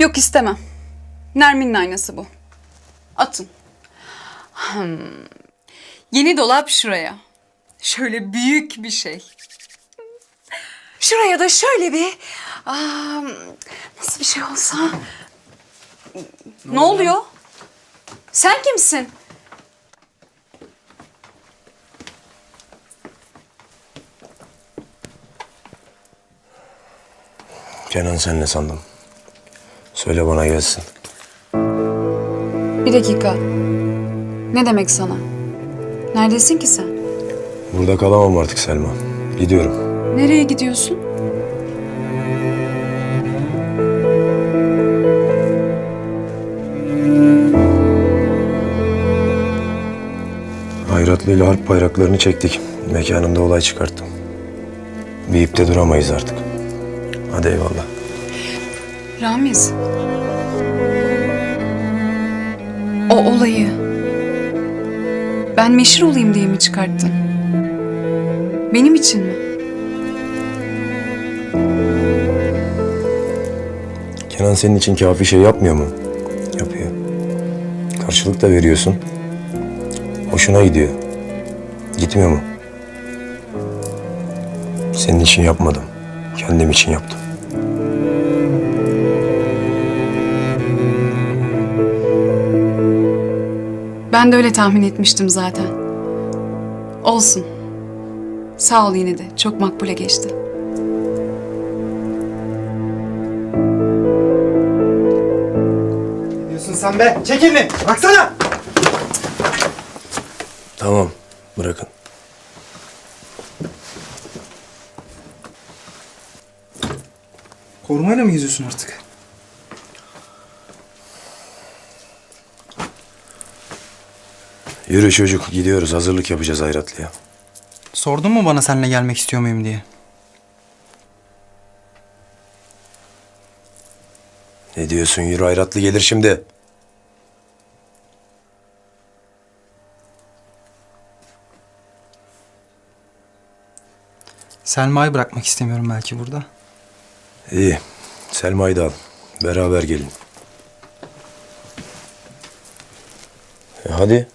Yok istemem. Nermin'in aynası bu. Atın. Hmm. Yeni dolap şuraya. Şöyle büyük bir şey. Şuraya da şöyle bir... Aa, nasıl bir şey olsa... Ne, oluyor? Sen kimsin? Kenan sen ne sandın? Söyle bana gelsin. Bir dakika. Ne demek sana? Neredesin ki sen? Burada kalamam artık Selma. Gidiyorum. Nereye gidiyorsun? Hayratlı ile harp bayraklarını çektik. Mekanında olay çıkarttım. Bir ipte duramayız artık. Hadi eyvallah. Ramiz. O olayı ben meşhur olayım diye mi çıkarttın? Benim için mi? Kenan senin için kafi şey yapmıyor mu? Yapıyor. Karşılık da veriyorsun. Hoşuna gidiyor. Gitmiyor mu? Senin için yapmadım. Kendim için yaptım. Ben de öyle tahmin etmiştim zaten. Olsun. Sağ ol yine de. Çok makbule geçti. diyorsun sen be? Çek elini. Baksana. Tamam. Bırakın. Korumayla mı geziyorsun artık? Yürü çocuk. Gidiyoruz. Hazırlık yapacağız Hayratlı'ya. Sordun mu bana seninle gelmek istiyor muyum diye? Ne diyorsun? Yürü Hayratlı gelir şimdi. Selma'yı bırakmak istemiyorum belki burada. İyi. Selma'yı da al. Beraber gelin. E hadi.